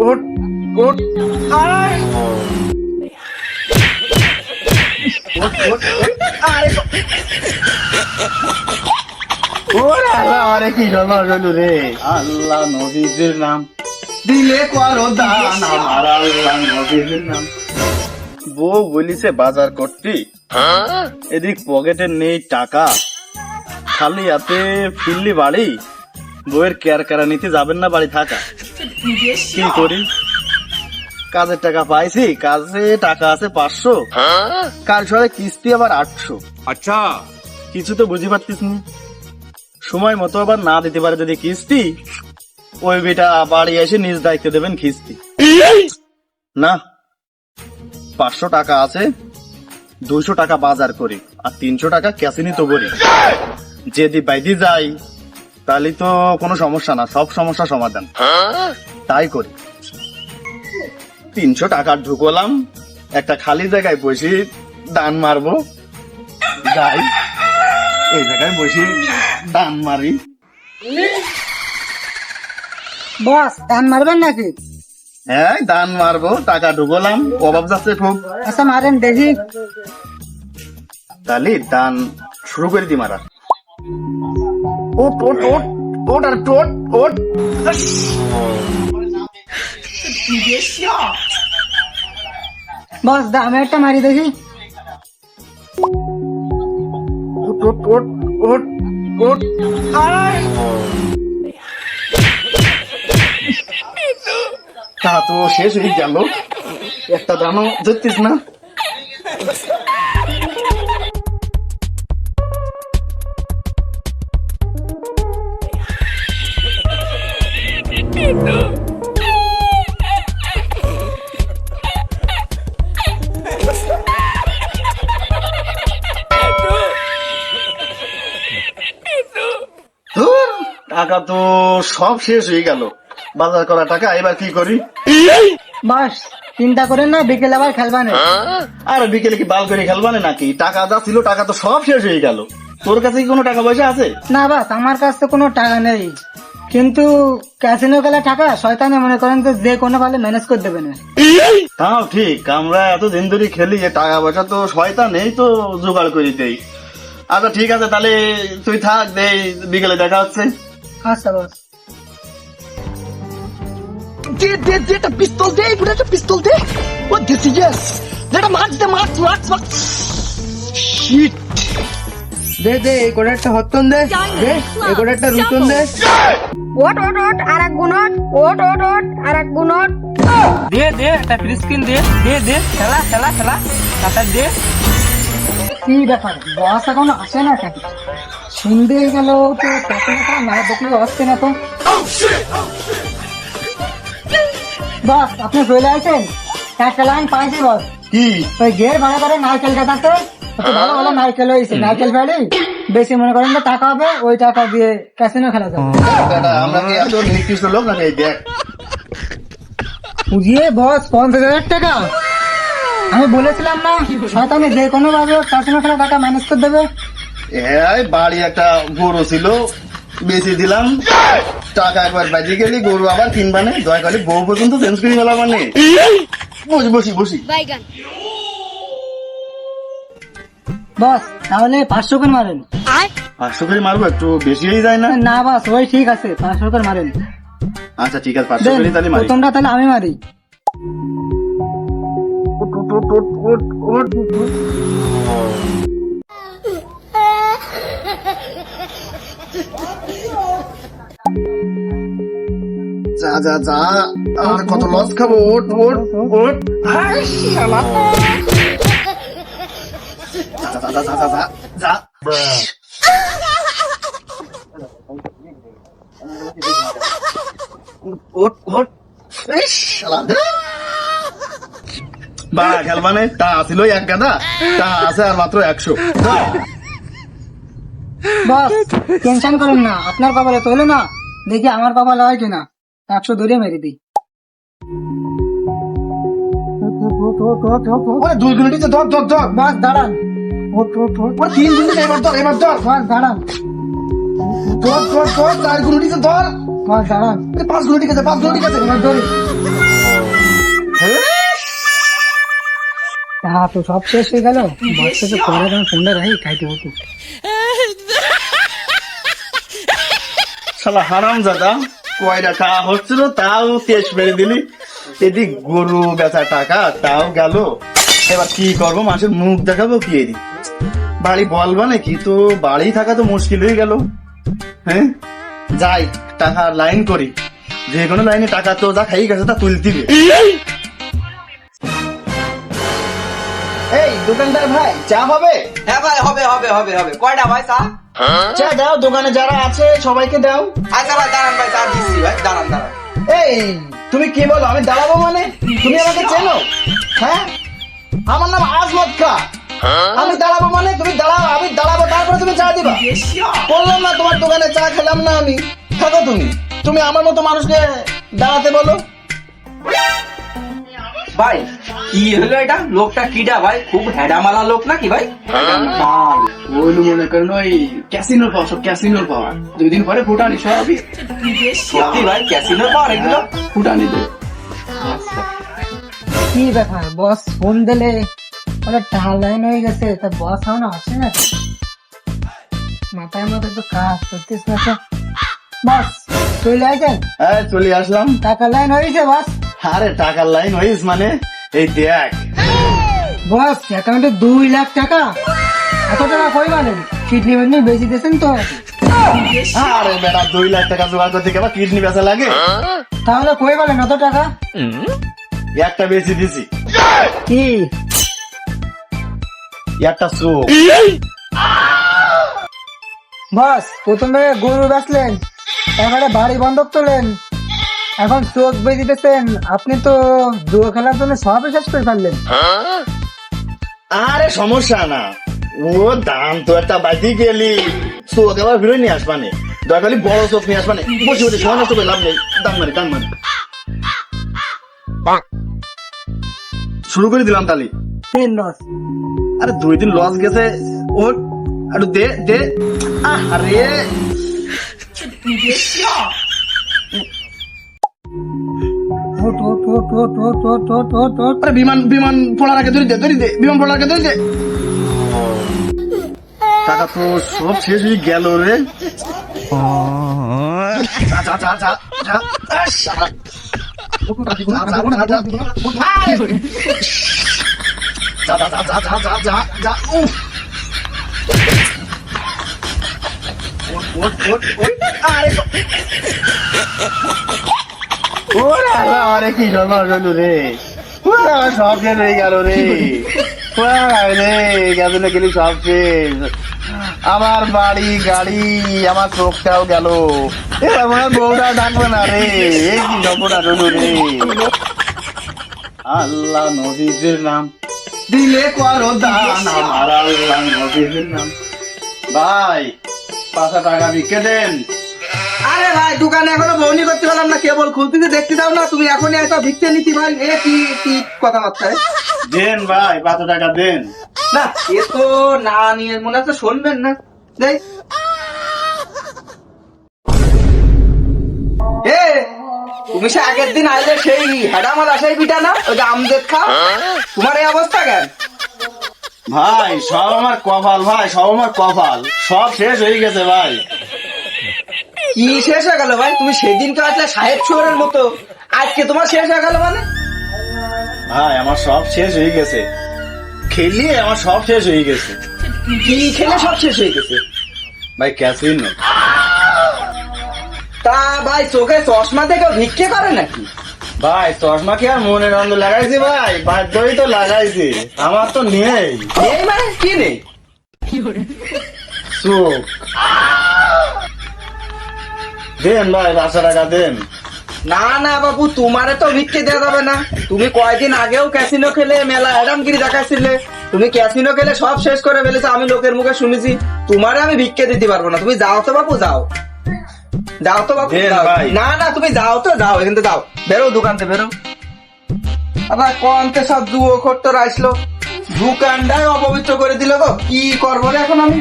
ওরে আল্লাহ, আরে কি জমা রে। আল্লাহ নাম। দিলে করো দান আমার আল্লাহ নাম। বউ বলিছে বাজার করতি। এদিক পকেটে নেই টাকা। খালি হাতে ফিরলি বাড়ি। বউয়ের কেয়ার কেরা নিতে যাবেন না বাড়ি থাকা। কি করি? কাজের টাকা পাইছি কাজে টাকা আছে পাঁচশো। কাল সরে কিস্তি আবার আটশো। আচ্ছা। কিছু তো বুঝি পারতিস না। সময় মতো আবার না দিতে পারে যদি কিস্তি ওই বেটা বাড়ি এসে নিজ দায়িত্ব দেবেন কিস্তি। না পাঁচশো টাকা আছে দুইশো টাকা বাজার করি আর তিনশো টাকা ক্যাসিনি তো করি। যেদি বাইদি যাই তাহলে তো কোনো সমস্যা না সব সমস্যা সমাধান। তাই করি। তিনশো টাকা ঢুকলাম একটা খালি জায়গায় বসে দান মারবো। যাই এই জায়গায় বসে দান মারি। বস ধান মারবেন নাকি? হ্যাঁ দান মারবো টাকা ঢুকলাম অভাব যাচ্ছে খুব। আচ্ছা মারেন দেখি। তাহলে দান শুরু করে দি মারা ওট ওট ওট ওট আর টোট ওট। বস দা আমি একটা মারি দেখি। ওট ওট ওট ওট ওট। তা তো শেষ হয়ে গেল। একটা দানও ধরতিস না। টাকা তো সব শেষ হয়ে গেল। বাজার করা টাকা এবার কি করি? বস চিন্তা করেন না বিকেল আবার খেলবা না আর বিকেলে কি বাল করে খেলবা খেলবানে নাকি? টাকা যা ছিল টাকা তো সব শেষ হয়ে গেল। তোর কাছে কি কোনো টাকা পয়সা আছে? না বাস আমার কাছে কোনো টাকা নেই। কিন্তু ক্যাসিনো খেলা টাকা শয়তানে মনে করেন যে যে কোনো ভাবে ম্যানেজ করে দেবে না। তাও ঠিক আমরা এত দিন ধরে খেলি যে টাকা পয়সা তো শয়তা নেই তো জোগাড় করে দেই। আচ্ছা ঠিক আছে তাহলে তুই থাক দে বিকেলে দেখা হচ্ছে। আচ্ছা বস। দে দে দে একটা পিস্তল দে পুরো একটা পিস্তল দে। ও দিছি ইয়েস যেটা মার্চ দে মার্চ মার্চ মার্চ শিট দে দে এই করে একটা হত্তন দে। দে এই করে একটা রুতন দে। ওট ওট ওট আর এক গুণট। ওট ওট ওট আর এক গুণট। দে দে একটা ফ্রি স্ক্রিন দে। দে দে খেলা খেলা খেলা। টাকা দে। কি ব্যাপার? বস এখন আসে না কেন? গেল তো টাকা টাকা না দেখলে আসছে না তো। বস আপনি চলে আসেন? একটা লাইন পাইছি বস। কি? ওই গের ভাড়া করে নারকেল একটু ভালো ভালো নারকেল হয়েছে নারকেল ফেলি বেশি মনে করেন যে টাকা হবে ওই টাকা দিয়ে ক্যাসিনো খেলা যাবে। আমরা কি এত নিকৃষ্ট লোক নাকি দেখ বুঝিয়ে বস পঞ্চাশ হাজার টাকা। আমি বলেছিলাম না শয়তানি যে কোনো ভাবে খেলা টাকা ম্যানেজ করে দেবে। এই বাড়ি একটা গরু ছিল বেশি দিলাম। টাকা একবার বাজি গেলি গরু আবার কিনবানে দয়া করে বউ পর্যন্ত চেঞ্জ করে গেলাম মানে। বসি বসি বসি। বস তাহলে পাঁচশো করে মারেন। পাঁচশো করে মারবো একটু বেশি হয়ে যায় না? না বাস ওই ঠিক আছে পাঁচশো করে মারেন। আচ্ছা ঠিক আছে পাঁচশো করে তাহলে মারি। প্রথমটা তাহলে আমি মারি। যা যা যা আর কত লস খাব ওট ওট ওট। ওট ওট শালা, ধুর। বা খেলবানে তা ছিল এক গাদা তা আছে আর মাত্র একশো। বস টেনশন করেন না আপনার কপালে তোলে না দেখি আমার কপালে হয় কিনা। একশো দূরে মেরে দিই। ওরে দুই মিনিটে ধর ধর ধর। বস দাঁড়ান। ওরে তিন মিনিট এবার ধর এবার ধর। বস দাঁড়ান। ধর ধর ধর চার মিনিটে ধর। বস দাঁড়ান। পাঁচ মিনিট আছে পাঁচ মিনিট আছে এবার ধরি। হ্যাঁ তো সব শেষ হয়ে গেল। বাচ্চাকে পরে যখন ফোনটা রাখি খাইতে হতো শালা হারাম জাদা কয়টা খাওয়া হচ্ছিল, তাও তেজ মেরে দিলি। এদিক গরু বেচা টাকা, তাও গেল। এবার কি করব, মাসের মুখ দেখাবো কি এদিক? বাড়ি বলবা নাকি তো বাড়ি থাকা তো মুশকিল হয়ে গেল। হ্যাঁ? যাই, টাকা লাইন করি। যে কোনো লাইনে টাকা তো যা খাই গেছে তা তুলতিবে। এই দোকানদার ভাই চা হবে? হ্যাঁ ভাই হবে হবে হবে হবে। কয়টা ভাই চা? চা দাও দোকানে যারা আছে সবাইকে দাও। আচ্ছা ভাই দাঁড়ান ভাই চা দিচ্ছি ভাই দাঁড়ান দাঁড়ান। এই তুমি কি বলো? আমি দাঁড়াবো মানে? তুমি আমাকে চেনো? হ্যাঁ? আমার নাম আজমত খা। আমি দাঁড়াবো মানে? তুমি দাঁড়াও আমি দাঁড়াবো তারপরে তুমি চা দিবা। বললাম না তোমার দোকানে চা খেলাম না আমি। থাকো তুমি। তুমি আমার মতো মানুষকে দাঁড়াতে বলো। ভাই কি হলো এটা? লোকটা কিডা ভাই? খুব হেডামালা লোক নাকি ভাই? ওইগুলো মনে করেন ওই ক্যাসিনোর পাওয়ার সব ক্যাসিনোর পাওয়ার দুই দিন পরে ফুটানি সবই। সত্যি ভাই ক্যাসিনো পাওয়ার এগুলো ফুটানি দেবে কি ব্যাপার বস ফোন দিলে? ওরা টাল লাইন হয়ে গেছে তা বস এখনও আসে না মাথায় মাথায় তো কাজ করতেছ না বস চলে আসেন। হ্যাঁ চলে আসলাম। টাকা লাইন হয়েছে বস। আরে টাকার লাইন হইস মানে? এই দেখ। বস অ্যাকাউন্টে দুই লাখ টাকা। এত টাকা কই মানে? কিডনি মিডনি বেশি দিয়েছেন তো। আরে বেটা দুই লাখ টাকা জোগাড় করতে গেলে কিডনি বেচা লাগে? তাহলে কই বলেন অত টাকা? একটা বেশি দিছি। কি? একটা চোখ বস প্রথমে গরু বেচলেন তারপরে বাড়ি বন্ধক তোলেন। এখন চোখ বেঁধে দিতেছেন আপনি তো জুয়ো খেলার জন্য সব শেষ করে ফেললেন। আরে সমস্যা না। ও দাম তো একটা বাজি গেলি। চোখ আবার ফিরে নিয়ে আসবানে দয়া খালি বড় চোখ নিয়ে আসবানে বসে বসে সময় নষ্ট করে লাভ নেই। দাম মানে দাম মানে শুরু করে দিলাম তালি। লস আরে দুই দিন লস গেছে। ওর একটু দে দে। আরে আরে বিমান বিমান পড়ার আগে ধরে দে ধরে দে বিমান পড়ার আগে ধরে দে। টাকা তো সব শেষ হয়ে গেল রে। আরে। ওরে আরে কি সব হয়ে রে। রে আমার বাড়ি, গাড়ি, আমার চোখটাও গেল। বউটা ডাকবে না রে। এ কি রে? আল্লাহ নবীজির নাম। দিলে করো দান আমার আল্লাহ নাম। ভাই, পাঁচশো টাকা বিকে দেন। আরে ভাই দোকানে এখনও বউনি করতে পারলাম না কেবল খুলতে দেখতে দাও না তুমি এখনই একটা ভিক্ষে নিতি ভাই। এ কি কি কথাবার্তা দেন ভাই পাঁচশো টাকা দেন। না এ তো না নিয়ে মনে হচ্ছে শুনবেন না। দেখ এ তুমি সে আগের দিন আইলে সেই হেডামালা সেই পিঠা না ওই যে আমদের খা তোমার এই অবস্থা কেন? ভাই সব আমার কপাল ভাই সব আমার কপাল। সব শেষ হয়ে গেছে ভাই। কি শেষ হয়ে গেল ভাই? তুমি সেদিন তো আসলে সাহেব শোরের মতো। আজকে তোমার শেষ হয়ে গেল মানে? ভাই আমার সব শেষ হয়ে গেছে। খেলিয়ে আমার সব শেষ হয়ে গেছে। কি খেলে সব শেষ হয়ে গেছে? ভাই ক্যাসিনো তা ভাই চোখে চশমা দেখে ভিক্ষে করে নাকি? ভাই চশমা কি আর মনের আনন্দ লাগাইছি ভাই? বাধ্যই তো লাগাইছি। আমার তো নেই। নেই মানে? কি নেই? চোখ। দেন ভাই পাঁচশো টাকা দেন। না না বাবু তোমারে তো ভিক্ষে দেওয়া যাবে না। তুমি কয়দিন আগেও ক্যাসিনো খেলে মেলা অ্যাডামগিরি দেখাচ্ছিলে তুমি ক্যাসিনো খেলে সব শেষ করে ফেলেছো আমি লোকের মুখে শুনেছি। তোমারে আমি ভিক্ষে দিতে পারব না। তুমি যাও তো বাবু যাও। যাও তো বাবু না না তুমি যাও তো যাও এখান থেকে যাও। বেরো দোকান থেকে বেরো। আবার কমতে সব দুয়ো খোট্টর আসলো। দোকানটাই অপবিত্র করে দিল গো। কি করব রে এখন আমি?